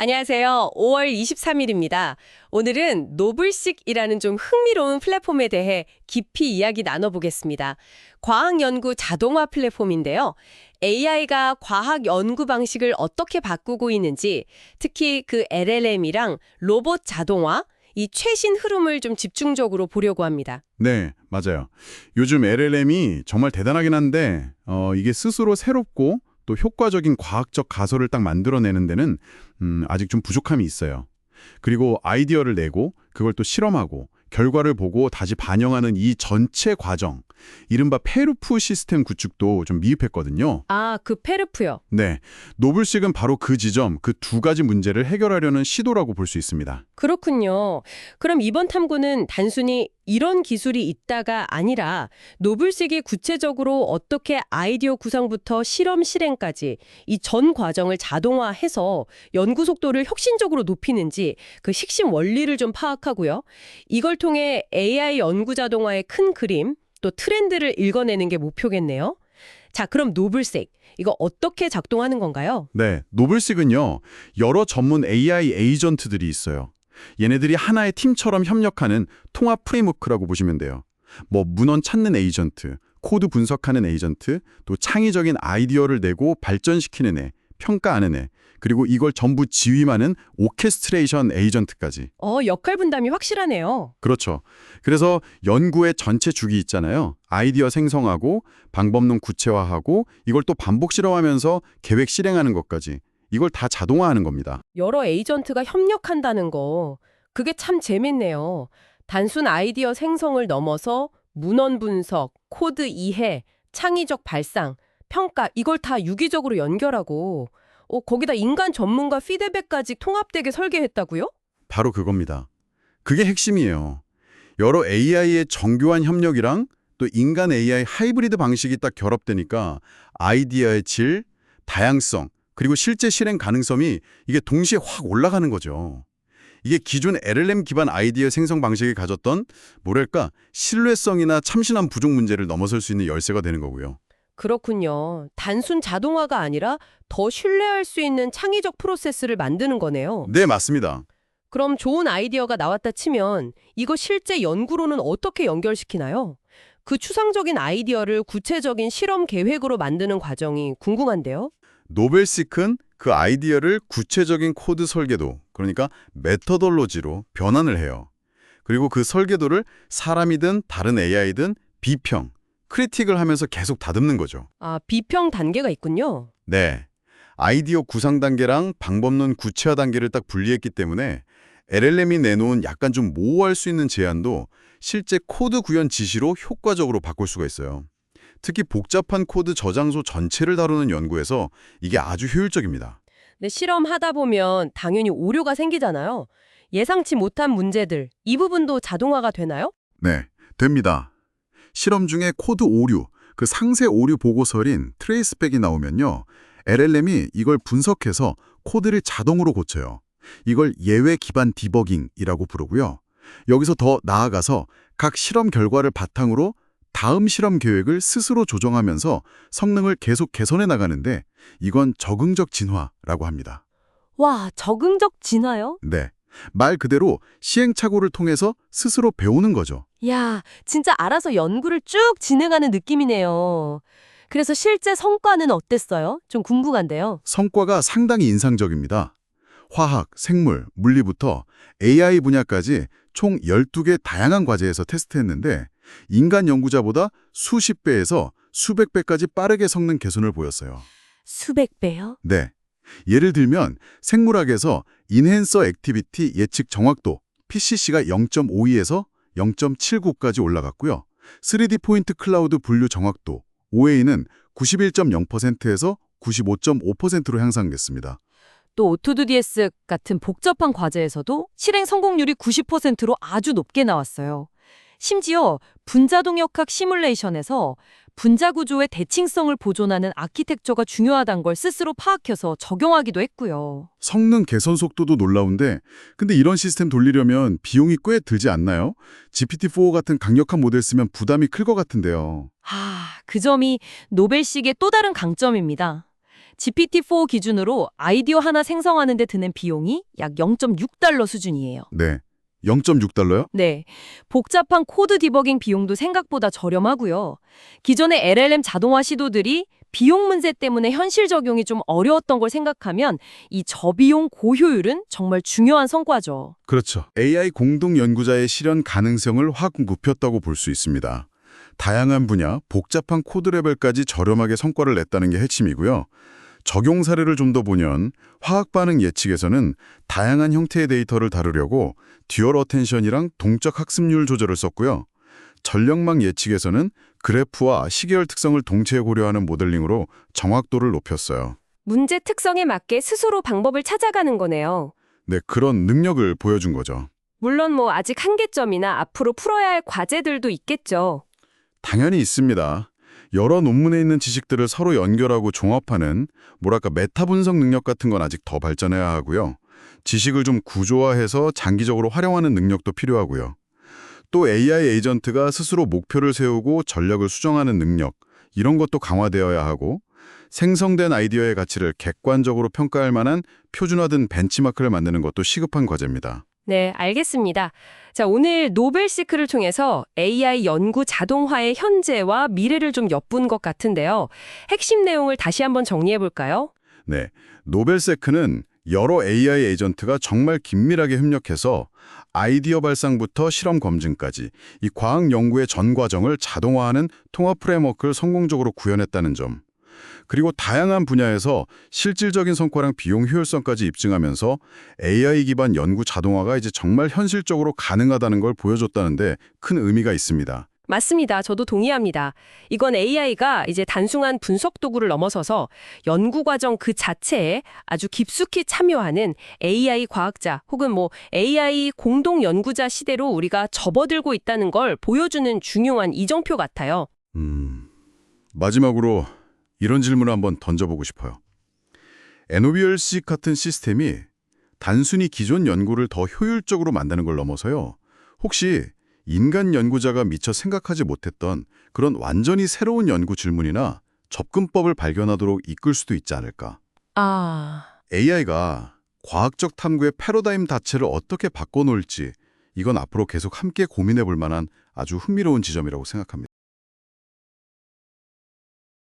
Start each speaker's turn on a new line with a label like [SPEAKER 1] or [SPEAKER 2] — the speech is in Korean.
[SPEAKER 1] 안녕하세요. 5월 23일입니다. 오늘은 노블식이라는 좀 흥미로운 플랫폼에 대해 깊이 이야기 나눠보겠습니다. 과학 연구 자동화 플랫폼인데요. AI가 과학 연구 방식을 어떻게 바꾸고 있는지, 특히 그 LLM이랑 로봇 자동화, 이 최신 흐름을 좀 집중적으로 보려고 합니다.
[SPEAKER 2] 네, 맞아요. 요즘 LLM이 정말 대단하긴 한데 어, 이게 스스로 새롭고 또 효과적인 과학적 가설을 딱 만들어내는 데는 음, 아직 좀 부족함이 있어요. 그리고 아이디어를 내고 그걸 또 실험하고 결과를 보고 다시 반영하는 이 전체 과정, 이른바 페루프 시스템 구축도 좀 미흡했거든요.
[SPEAKER 1] 아, 그 페르프요.
[SPEAKER 2] 네, 노블식은 바로 그 지점, 그 두 가지 문제를 해결하려는 시도라고 볼 수 있습니다.
[SPEAKER 1] 그렇군요. 그럼 이번 탐구는 단순히 이런 기술이 있다가 아니라 노블식이 구체적으로 어떻게 아이디어 구상부터 실험 실행까지 이 전 과정을 자동화해서 연구 속도를 혁신적으로 높이는지 그 핵심 원리를 좀 파악하고요. 이걸 통해 AI 연구 자동화의 큰 그림, 또 트렌드를 읽어내는 게 목표겠네요. 자, 그럼 노블식 이거 어떻게 작동하는 건가요?
[SPEAKER 2] 네, 노블식은요, 여러 전문 AI 에이전트들이 있어요. 얘네들이 하나의 팀처럼 협력하는 통합 프레임워크라고 보시면 돼요. 뭐 문헌 찾는 에이전트, 코드 분석하는 에이전트, 또 창의적인 아이디어를 내고 발전시키는 애, 평가하는 애, 그리고 이걸 전부 지휘하는 오케스트레이션 에이전트까지.
[SPEAKER 1] 어, 역할 분담이 확실하네요.
[SPEAKER 2] 그렇죠. 그래서 연구의 전체 주기 있잖아요. 아이디어 생성하고 방법론 구체화하고 이걸 또 반복 실험하면서 계획 실행하는 것까지. 이걸 다 자동화하는 겁니다.
[SPEAKER 1] 여러 에이전트가 협력한다는 거, 그게 참 재밌네요. 단순 아이디어 생성을 넘어서 문헌 분석, 코드 이해, 창의적 발상, 평가 이걸 다 유기적으로 연결하고 어, 거기다 인간 전문가 피드백까지 통합되게 설계했다고요?
[SPEAKER 2] 바로 그겁니다. 그게 핵심이에요. 여러 AI의 정교한 협력이랑 또 인간 AI 하이브리드 방식이 딱 결합되니까 아이디어의 질, 다양성, 그리고 실제 실행 가능성이 이게 동시에 확 올라가는 거죠. 이게 기존 LLM 기반 아이디어 생성 방식이 가졌던 뭐랄까 신뢰성이나 참신한 부족 문제를 넘어설 수 있는 열쇠가 되는 거고요.
[SPEAKER 1] 그렇군요. 단순 자동화가 아니라 더 신뢰할 수 있는 창의적 프로세스를 만드는 거네요.
[SPEAKER 2] 네, 맞습니다.
[SPEAKER 1] 그럼 좋은 아이디어가 나왔다 치면 이거 실제 연구로는 어떻게 연결시키나요? 그 추상적인 아이디어를 구체적인 실험 계획으로 만드는 과정이 궁금한데요.
[SPEAKER 2] 노벨식은 그 아이디어를 구체적인 코드 설계도, 그러니까 메터돌로지로 변환을 해요. 그리고 그 설계도를 사람이든 다른 AI든 비평, 크리틱을 하면서 계속 다듬는 거죠.
[SPEAKER 1] 아, 비평 단계가 있군요.
[SPEAKER 2] 네. 아이디어 구상 단계랑 방법론 구체화 단계를 딱 분리했기 때문에 LLM이 내놓은 약간 좀 모호할 수 있는 제안도 실제 코드 구현 지시로 효과적으로 바꿀 수가 있어요. 특히 복잡한 코드 저장소 전체를 다루는 연구에서 이게 아주 효율적입니다.
[SPEAKER 1] 근데 실험하다 보면 당연히 오류가 생기잖아요. 예상치 못한 문제들, 이 부분도 자동화가 되나요?
[SPEAKER 2] 네, 됩니다. 실험 중에 코드 오류, 그 상세 오류 보고서인 트레이스백이 나오면요. LLM이 이걸 분석해서 코드를 자동으로 고쳐요. 이걸 예외 기반 디버깅이라고 부르고요. 여기서 더 나아가서 각 실험 결과를 바탕으로 다음 실험 계획을 스스로 조정하면서 성능을 계속 개선해 나가는데 이건 적응적 진화라고 합니다.
[SPEAKER 1] 와, 적응적 진화요?
[SPEAKER 2] 네. 말 그대로 시행착오를 통해서 스스로 배우는 거죠.
[SPEAKER 1] 야, 진짜 알아서 연구를 쭉 진행하는 느낌이네요. 그래서 실제 성과는 어땠어요? 좀 궁금한데요.
[SPEAKER 2] 성과가 상당히 인상적입니다. 화학, 생물, 물리부터 AI 분야까지 총 12개 다양한 과제에서 테스트했는데 인간 연구자보다 수십 배에서 수백 배까지 빠르게 성능 개선을 보였어요.
[SPEAKER 1] 수백 배요?
[SPEAKER 2] 네. 예를 들면 생물학에서 인핸서 액티비티 예측 정확도 PCC가 0.52에서 0.79까지 올라갔고요. 3D 포인트 클라우드 분류 정확도 OA는 91.0%에서 95.5%로 향상됐습니다.
[SPEAKER 1] 또 오토두디에스 같은 복잡한 과제에서도 실행 성공률이 90%로 아주 높게 나왔어요. 심지어 분자동역학 시뮬레이션에서 분자 구조의 대칭성을 보존하는 아키텍처가 중요하다는 걸 스스로 파악해서 적용하기도 했고요.
[SPEAKER 2] 성능 개선 속도도 놀라운데 근데 이런 시스템 돌리려면 비용이 꽤 들지 않나요? GPT-4 같은 강력한 모델 쓰면 부담이 클 것 같은데요.
[SPEAKER 1] 아, 그 점이 노벨식의 또 다른 강점입니다.
[SPEAKER 3] GPT-4 기준으로 아이디어 하나 생성하는 데 드는 비용이 약 0.6달러 수준이에요.
[SPEAKER 2] 네. 0.6달러요?
[SPEAKER 3] 네. 복잡한 코드 디버깅 비용도 생각보다 저렴하고요. 기존의 LLM 자동화 시도들이 비용 문제 때문에 현실 적용이 좀 어려웠던 걸 생각하면 이 저비용 고효율은 정말 중요한 성과죠.
[SPEAKER 2] 그렇죠. AI 공동 연구자의 실현 가능성을 확 높였다고 볼 수 있습니다. 다양한 분야, 복잡한 코드 레벨까지 저렴하게 성과를 냈다는 게 핵심이고요. 적용 사례를 좀 더 보면 화학 반응 예측에서는 다양한 형태의 데이터를 다루려고 듀얼 어텐션이랑 동적 학습률 조절을 썼고요. 전력망 예측에서는 그래프와 시계열 특성을 동시에 고려하는 모델링으로 정확도를 높였어요.
[SPEAKER 1] 문제 특성에 맞게 스스로 방법을 찾아가는 거네요.
[SPEAKER 2] 네, 그런 능력을 보여준 거죠.
[SPEAKER 1] 물론 뭐 아직 한계점이나 앞으로 풀어야 할 과제들도 있겠죠.
[SPEAKER 2] 당연히 있습니다. 여러 논문에 있는 지식들을 서로 연결하고 종합하는 뭐랄까 메타 분석 능력 같은 건 아직 더 발전해야 하고요. 지식을 좀 구조화해서 장기적으로 활용하는 능력도 필요하고요. 또 AI 에이전트가 스스로 목표를 세우고 전략을 수정하는 능력, 이런 것도 강화되어야 하고 생성된 아이디어의 가치를 객관적으로 평가할 만한 표준화된 벤치마크를 만드는 것도 시급한 과제입니다.
[SPEAKER 1] 네, 알겠습니다. 자, 오늘 노벨 시크를 통해서 AI 연구 자동화의 현재와 미래를 좀 엿본 것 같은데요. 핵심 내용을 다시 한번 정리해 볼까요?
[SPEAKER 2] 네, 노벨 세크는 여러 AI 에이전트가 정말 긴밀하게 협력해서 아이디어 발상부터 실험 검증까지 이 과학 연구의 전 과정을 자동화하는 통합 프레임워크를 성공적으로 구현했다는 점. 그리고 다양한 분야에서 실질적인 성과랑 비용 효율성까지 입증하면서 AI 기반 연구 자동화가 이제 정말 현실적으로 가능하다는 걸 보여줬다는데 큰 의미가 있습니다.
[SPEAKER 1] 맞습니다. 저도 동의합니다. 이건 AI가 이제 단순한 분석 도구를 넘어서서 연구 과정 그 자체에 아주 깊숙이 참여하는 AI 과학자 혹은 뭐 AI 공동 연구자 시대로 우리가 접어들고 있다는 걸 보여주는 중요한 이정표 같아요.
[SPEAKER 2] 음, 마지막으로 이런 질문을 한번 던져보고 싶어요. NOBLC 같은 시스템이 단순히 기존 연구를 더 효율적으로 만드는 걸 넘어서요. 혹시 인간 연구자가 미처 생각하지 못했던 그런 완전히 새로운 연구 질문이나 접근법을 발견하도록 이끌 수도 있지 않을까?
[SPEAKER 3] 아,
[SPEAKER 2] AI가 과학적 탐구의 패러다임 자체를 어떻게 바꿔놓을지 이건 앞으로 계속 함께 고민해 볼 만한 아주 흥미로운 지점이라고 생각합니다.